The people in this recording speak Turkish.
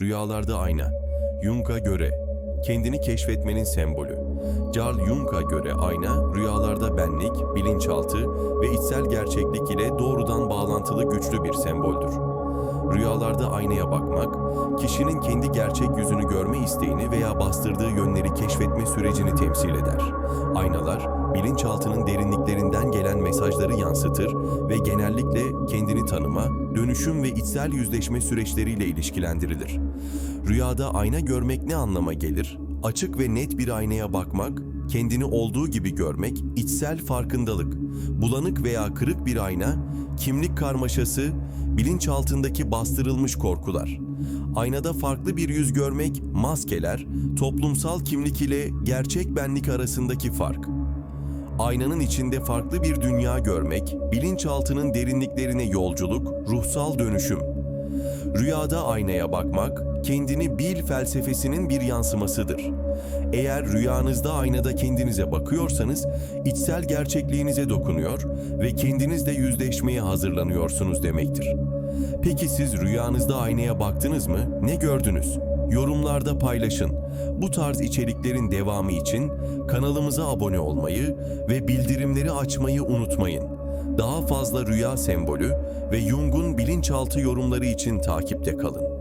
Rüyalarda ayna. Jung'a göre kendini keşfetmenin sembolü. Carl Jung'a göre ayna rüyalarda benlik, bilinçaltı ve içsel gerçeklik ile doğrudan bağlantılı güçlü bir semboldür. Rüyalarda aynaya bakmak, kişinin kendi gerçek yüzünü görme isteğini veya bastırdığı yönleri keşfetme sürecini temsil eder. Aynalar, bilinçaltının derinliklerinden gelen mesajları yansıtır ve genellikle dönüşüm ve içsel yüzleşme süreçleriyle ilişkilendirilir. Rüyada ayna görmek ne anlama gelir? Açık ve net bir aynaya bakmak, kendini olduğu gibi görmek, içsel farkındalık. Bulanık veya kırık bir ayna, kimlik karmaşası, bilinçaltındaki bastırılmış korkular. Aynada farklı bir yüz görmek, maskeler, toplumsal kimlik ile gerçek benlik arasındaki fark. Aynanın içinde farklı bir dünya görmek, bilinçaltının derinliklerine yolculuk, ruhsal dönüşüm. Rüyada aynaya bakmak, kendini bil felsefesinin bir yansımasıdır. Eğer rüyanızda aynada kendinize bakıyorsanız, içsel gerçekliğinize dokunuyor ve kendinizle yüzleşmeye hazırlanıyorsunuz demektir. Peki siz rüyanızda aynaya baktınız mı? Ne gördünüz? Yorumlarda paylaşın. Bu tarz içeriklerin devamı için kanalımıza abone olmayı ve bildirimleri açmayı unutmayın. Daha fazla rüya sembolü ve Jung'un bilinçaltı yorumları için takipte kalın.